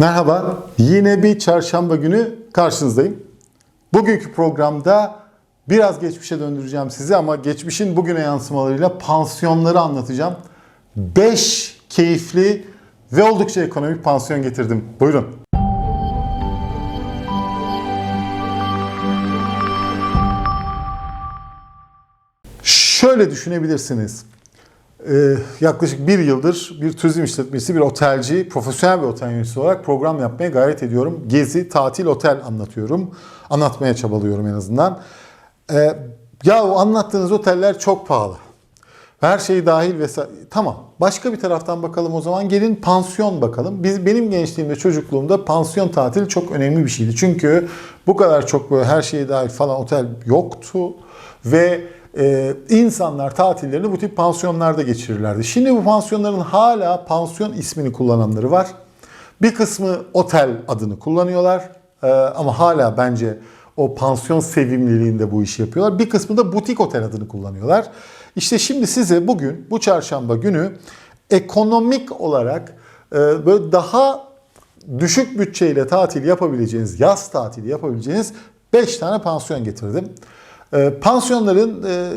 Merhaba, yine bir çarşamba günü karşınızdayım. Bugünkü programda biraz geçmişe döndüreceğim sizi ama geçmişin bugüne yansımalarıyla pansiyonları anlatacağım. 5 keyifli ve oldukça ekonomik pansiyon getirdim. Buyurun. Şöyle düşünebilirsiniz. Ee, yaklaşık bir yıldır bir turizm işletmesi, bir otelci, profesyonel bir otel yöneticisi olarak program yapmaya gayret ediyorum. Gezi, tatil, otel anlatıyorum. Anlatmaya çabalıyorum en azından. Ee, ya o anlattığınız oteller çok pahalı. Her şey dahil vesaire. Tamam. Başka bir taraftan bakalım o zaman. Gelin pansiyon bakalım. Biz benim gençliğimde, çocukluğumda pansiyon tatili çok önemli bir şeydi. Çünkü bu kadar çok böyle her şey dahil falan otel yoktu ve e, insanlar tatillerini bu tip pansiyonlarda geçirirlerdi. Şimdi bu pansiyonların hala pansiyon ismini kullananları var. Bir kısmı otel adını kullanıyorlar E, ama hala bence o pansiyon sevimliliğinde bu işi yapıyorlar. Bir kısmı da butik otel adını kullanıyorlar. İşte şimdi size bugün bu çarşamba günü ekonomik olarak e, böyle daha düşük bütçeyle tatil yapabileceğiniz, yaz tatili yapabileceğiniz 5 tane pansiyon getirdim. E, pansiyonların e,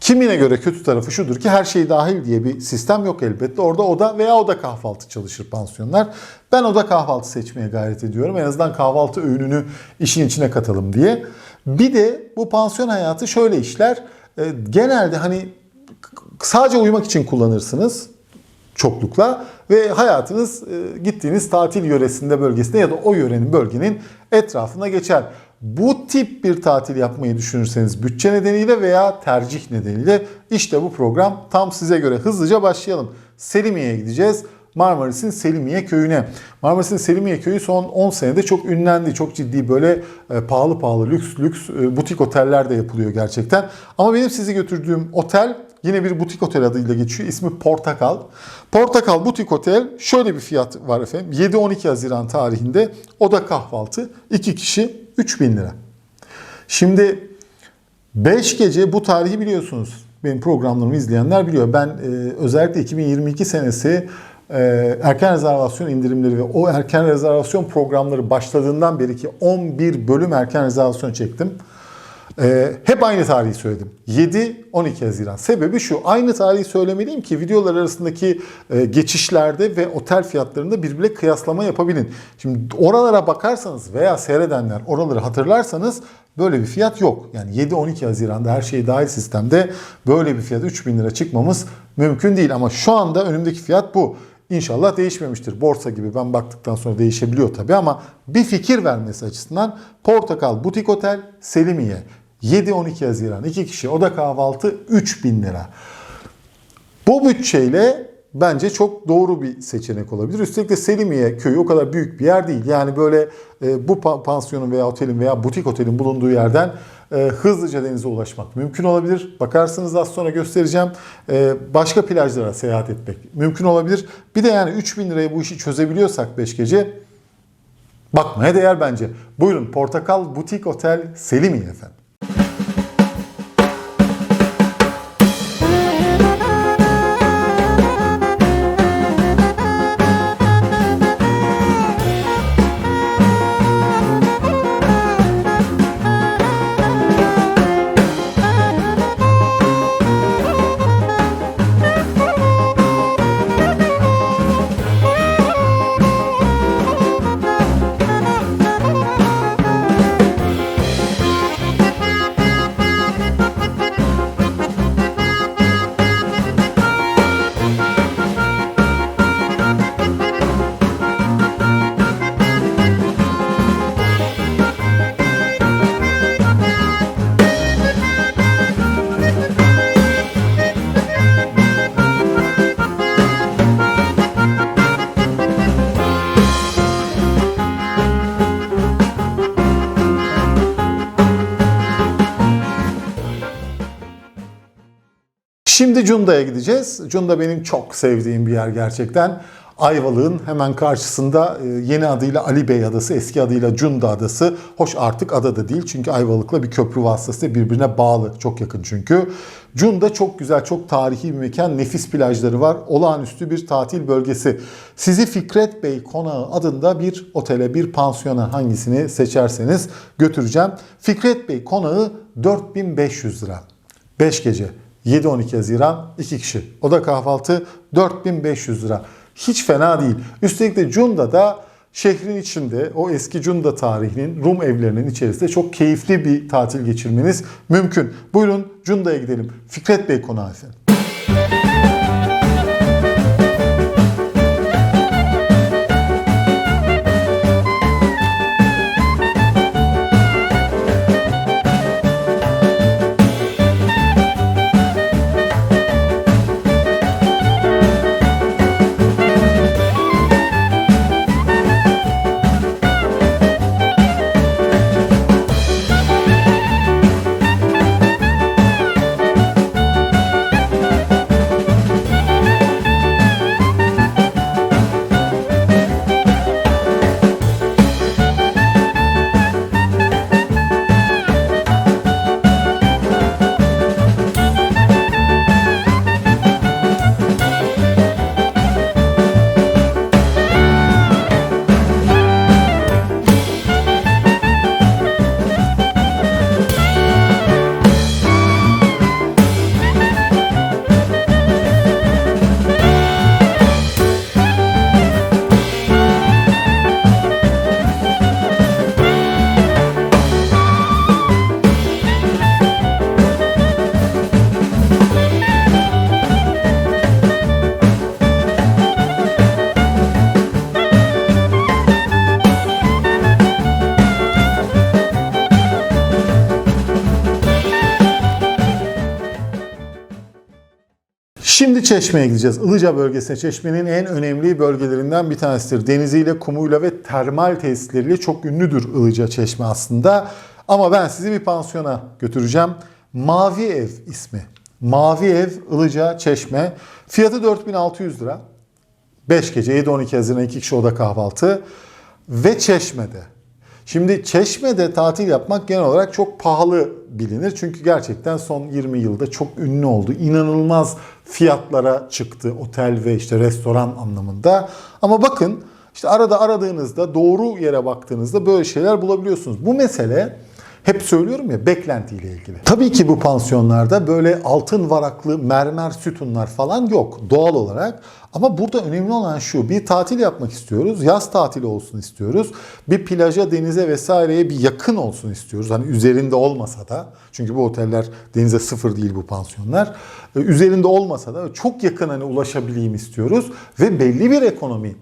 kimine göre kötü tarafı şudur ki her şey dahil diye bir sistem yok elbette. Orada oda veya oda kahvaltı çalışır pansiyonlar. Ben oda kahvaltı seçmeye gayret ediyorum. En azından kahvaltı öğününü işin içine katalım diye. Bir de bu pansiyon hayatı şöyle işler. E, genelde hani sadece uyumak için kullanırsınız çoklukla ve hayatınız e, gittiğiniz tatil yöresinde bölgesinde ya da o yörenin bölgenin etrafına geçer. Bu tip bir tatil yapmayı düşünürseniz bütçe nedeniyle veya tercih nedeniyle işte bu program tam size göre. Hızlıca başlayalım. Selimiye'ye gideceğiz. Marmaris'in Selimiye köyüne. Marmaris'in Selimiye köyü son 10 senede çok ünlendi. Çok ciddi böyle e, pahalı pahalı lüks lüks e, butik oteller de yapılıyor gerçekten. Ama benim sizi götürdüğüm otel yine bir butik otel adıyla geçiyor. İsmi Portakal. Portakal Butik Otel şöyle bir fiyat var efendim. 7-12 Haziran tarihinde oda kahvaltı 2 kişi 3000 lira. Şimdi 5 gece bu tarihi biliyorsunuz. Benim programlarımı izleyenler biliyor. Ben e, özellikle 2022 senesi e, erken rezervasyon indirimleri ve o erken rezervasyon programları başladığından beri ki 11 bölüm erken rezervasyon çektim. Ee, hep aynı tarihi söyledim. 7-12 Haziran. Sebebi şu. Aynı tarihi söylemeliyim ki videolar arasındaki e, geçişlerde ve otel fiyatlarında birbirine kıyaslama yapabilin. Şimdi oralara bakarsanız veya seyredenler oraları hatırlarsanız böyle bir fiyat yok. Yani 7-12 Haziran'da her şey dahil sistemde böyle bir fiyat 3000 lira çıkmamız mümkün değil. Ama şu anda önümdeki fiyat bu. İnşallah değişmemiştir. Borsa gibi ben baktıktan sonra değişebiliyor tabii ama bir fikir vermesi açısından Portakal Butik Otel Selimiye 7-12 Haziran 2 kişi oda kahvaltı 3000 lira. Bu bütçeyle bence çok doğru bir seçenek olabilir. Üstelik de Selimiye köyü o kadar büyük bir yer değil. Yani böyle e, bu pa- pansiyonun veya otelin veya butik otelin bulunduğu yerden e, hızlıca denize ulaşmak mümkün olabilir. Bakarsınız az sonra göstereceğim. E, başka plajlara seyahat etmek mümkün olabilir. Bir de yani 3000 liraya bu işi çözebiliyorsak 5 gece bakmaya değer bence. Buyurun Portakal Butik Otel Selimiye efendim. Şimdi Cunda'ya gideceğiz. Cunda benim çok sevdiğim bir yer gerçekten. Ayvalık'ın hemen karşısında e, yeni adıyla Ali Bey Adası, eski adıyla Cunda Adası. Hoş artık ada da değil çünkü Ayvalık'la bir köprü vasıtasıyla birbirine bağlı. Çok yakın çünkü. Cunda çok güzel, çok tarihi bir mekan. Nefis plajları var. Olağanüstü bir tatil bölgesi. Sizi Fikret Bey Konağı adında bir otele, bir pansiyona hangisini seçerseniz götüreceğim. Fikret Bey Konağı 4500 lira. 5 gece. 7-12 Haziran 2 kişi. Oda kahvaltı 4500 lira. Hiç fena değil. Üstelik de Cunda'da şehrin içinde o eski Cunda tarihinin Rum evlerinin içerisinde çok keyifli bir tatil geçirmeniz mümkün. Buyurun Cunda'ya gidelim. Fikret Bey Konağı efendim. Şimdi Çeşme'ye gideceğiz. Ilıca bölgesine Çeşme'nin en önemli bölgelerinden bir tanesidir. Deniziyle, kumuyla ve termal tesisleriyle çok ünlüdür Ilıca Çeşme aslında. Ama ben sizi bir pansiyona götüreceğim. Mavi Ev ismi. Mavi Ev Ilıca Çeşme. Fiyatı 4600 lira. 5 gece 7-12 Haziran 2 kişi oda kahvaltı. Ve Çeşme'de. Şimdi Çeşme'de tatil yapmak genel olarak çok pahalı bilinir. Çünkü gerçekten son 20 yılda çok ünlü oldu. İnanılmaz fiyatlara çıktı otel ve işte restoran anlamında. Ama bakın işte arada aradığınızda doğru yere baktığınızda böyle şeyler bulabiliyorsunuz. Bu mesele hep söylüyorum ya beklentiyle ilgili. Tabii ki bu pansiyonlarda böyle altın varaklı mermer sütunlar falan yok doğal olarak. Ama burada önemli olan şu bir tatil yapmak istiyoruz. Yaz tatili olsun istiyoruz. Bir plaja, denize vesaireye bir yakın olsun istiyoruz. Hani üzerinde olmasa da çünkü bu oteller denize sıfır değil bu pansiyonlar. Ee, Üzerinde olmasa da çok yakın hani ulaşabileyim istiyoruz ve belli bir ekonomi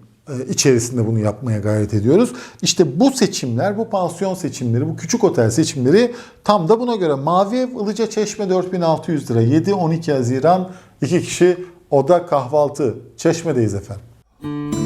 içerisinde bunu yapmaya gayret ediyoruz. İşte bu seçimler, bu pansiyon seçimleri, bu küçük otel seçimleri tam da buna göre. Mavi Ev Ilıca Çeşme 4600 lira. 7-12 Haziran 2 kişi oda kahvaltı. Çeşme'deyiz efendim.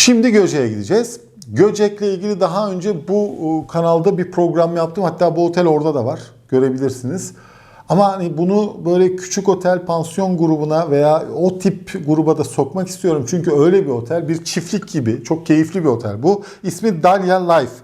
Şimdi Göcek'e gideceğiz. Göcek'le ilgili daha önce bu e, kanalda bir program yaptım. Hatta bu otel orada da var. Görebilirsiniz. Ama hani bunu böyle küçük otel pansiyon grubuna veya o tip gruba da sokmak istiyorum. Çünkü öyle bir otel, bir çiftlik gibi çok keyifli bir otel bu. İsmi Dalia Life.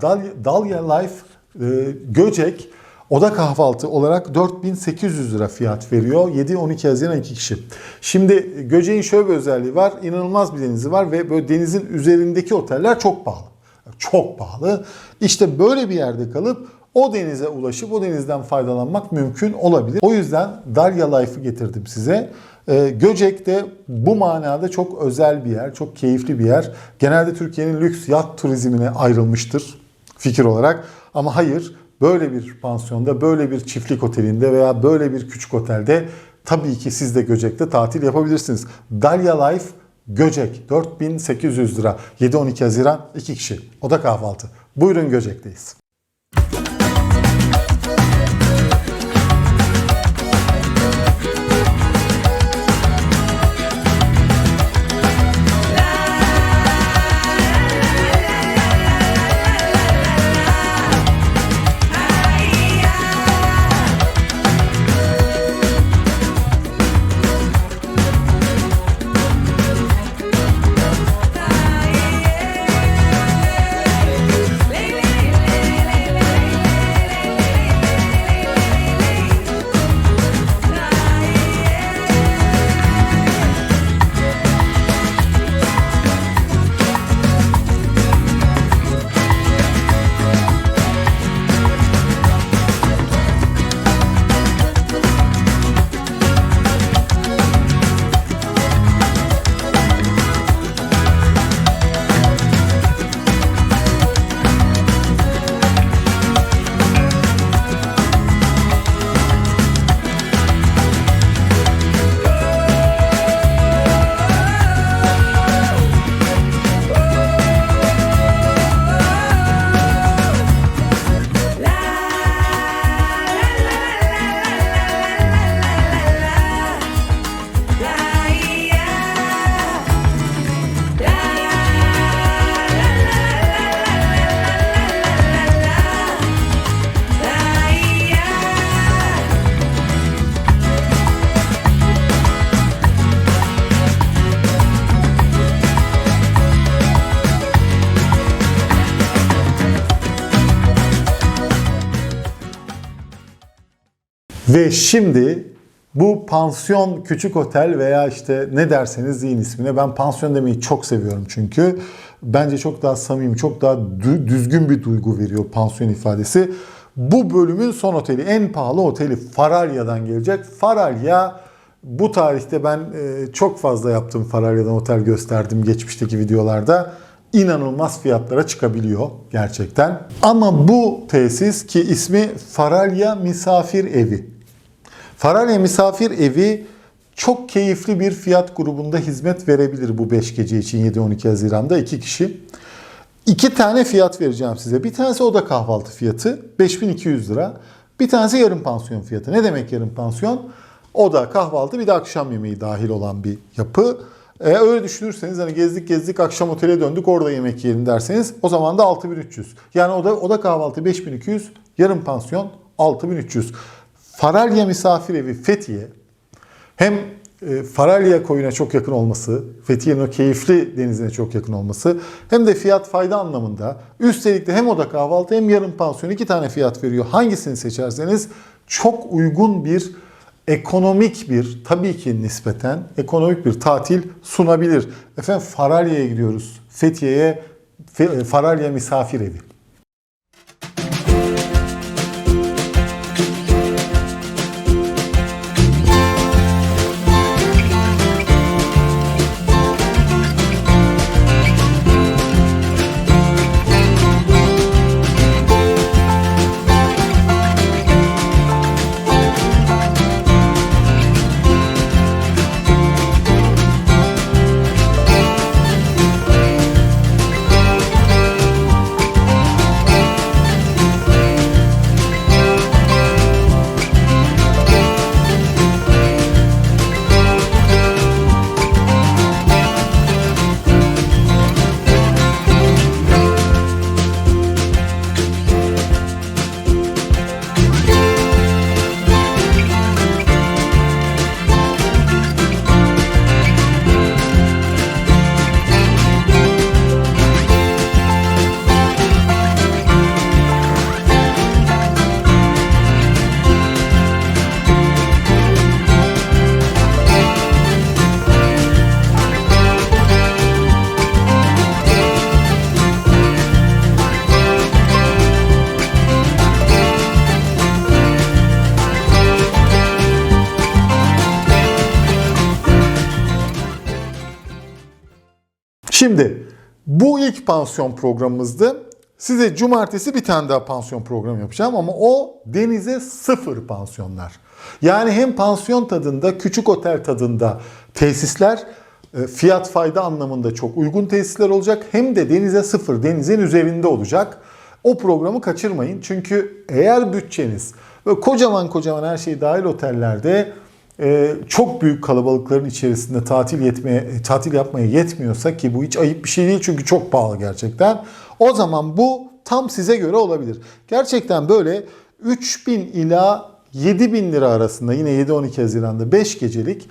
Dalia, Dalia Life e, Göcek oda kahvaltı olarak 4800 lira fiyat veriyor. 7-12 Haziran 2 kişi. Şimdi Göcek'in şöyle bir özelliği var. İnanılmaz bir denizi var ve böyle denizin üzerindeki oteller çok pahalı. Çok pahalı. İşte böyle bir yerde kalıp o denize ulaşıp o denizden faydalanmak mümkün olabilir. O yüzden Darya Life'ı getirdim size. Ee, Göcek de bu manada çok özel bir yer, çok keyifli bir yer. Genelde Türkiye'nin lüks yat turizmine ayrılmıştır fikir olarak. Ama hayır, böyle bir pansiyonda, böyle bir çiftlik otelinde veya böyle bir küçük otelde tabii ki siz de Göcek'te tatil yapabilirsiniz. Darya Life Göcek 4800 lira 7-12 Haziran 2 kişi oda kahvaltı. Buyurun Göcek'teyiz. Ve şimdi bu pansiyon küçük otel veya işte ne derseniz deyin ismine. Ben pansiyon demeyi çok seviyorum çünkü. Bence çok daha samimi, çok daha dü- düzgün bir duygu veriyor pansiyon ifadesi. Bu bölümün son oteli, en pahalı oteli Faralya'dan gelecek. Faralya bu tarihte ben e, çok fazla yaptım Faralya'dan otel gösterdim geçmişteki videolarda. İnanılmaz fiyatlara çıkabiliyor gerçekten. Ama bu tesis ki ismi Faralya Misafir Evi. Faralya Misafir Evi çok keyifli bir fiyat grubunda hizmet verebilir bu 5 gece için 7-12 Haziran'da 2 kişi. İki tane fiyat vereceğim size. Bir tanesi oda kahvaltı fiyatı 5200 lira. Bir tanesi yarım pansiyon fiyatı. Ne demek yarım pansiyon? Oda, kahvaltı bir de akşam yemeği dahil olan bir yapı. Ee, öyle düşünürseniz hani gezdik gezdik akşam otele döndük orada yemek yiyelim derseniz o zaman da 6300. Yani oda, oda kahvaltı 5200, yarım pansiyon 6300. Faralya Misafir Evi Fethiye hem e, Faralya koyuna çok yakın olması, Fethiye'nin o keyifli denizine çok yakın olması hem de fiyat fayda anlamında üstelik de hem oda kahvaltı hem yarım pansiyon iki tane fiyat veriyor. Hangisini seçerseniz çok uygun bir ekonomik bir tabii ki nispeten ekonomik bir tatil sunabilir. Efendim Faralya'ya gidiyoruz. Fethiye'ye Fe- Faralya Misafir Evi. Bu ilk pansiyon programımızdı. Size cumartesi bir tane daha pansiyon programı yapacağım ama o denize sıfır pansiyonlar. Yani hem pansiyon tadında, küçük otel tadında tesisler, e, fiyat fayda anlamında çok uygun tesisler olacak. Hem de denize sıfır, denizin üzerinde olacak. O programı kaçırmayın. Çünkü eğer bütçeniz böyle kocaman kocaman her şey dahil otellerde çok büyük kalabalıkların içerisinde tatil yetmeye e, tatil yapmaya yetmiyorsa ki bu hiç ayıp bir şey değil çünkü çok pahalı gerçekten. O zaman bu tam size göre olabilir. Gerçekten böyle 3000 ila 7000 lira arasında yine 7-12 Haziran'da 5 gecelik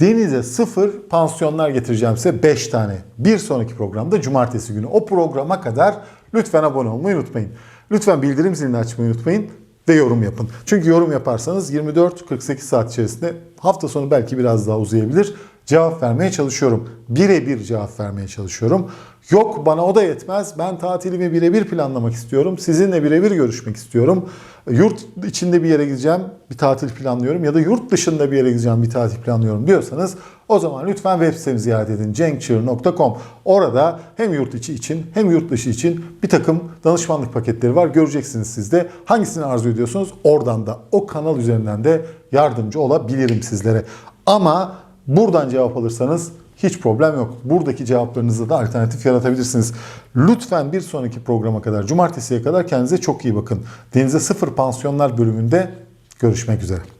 denize sıfır pansiyonlar getireceğim size 5 tane. Bir sonraki programda cumartesi günü. O programa kadar lütfen abone olmayı unutmayın. Lütfen bildirim zilini açmayı unutmayın ve yorum yapın. Çünkü yorum yaparsanız 24-48 saat içerisinde hafta sonu belki biraz daha uzayabilir. Cevap vermeye çalışıyorum. Birebir cevap vermeye çalışıyorum. Yok bana o da yetmez. Ben tatilimi birebir planlamak istiyorum. Sizinle birebir görüşmek istiyorum. Yurt içinde bir yere gideceğim, bir tatil planlıyorum ya da yurt dışında bir yere gideceğim, bir tatil planlıyorum diyorsanız o zaman lütfen web sitemi ziyaret edin cenkçığır.com. Orada hem yurt içi için hem yurt dışı için bir takım danışmanlık paketleri var. Göreceksiniz siz de hangisini arzu ediyorsunuz. Oradan da o kanal üzerinden de yardımcı olabilirim sizlere. Ama buradan cevap alırsanız hiç problem yok. Buradaki cevaplarınızda da alternatif yaratabilirsiniz. Lütfen bir sonraki programa kadar, cumartesiye kadar kendinize çok iyi bakın. Denize Sıfır Pansiyonlar bölümünde görüşmek üzere.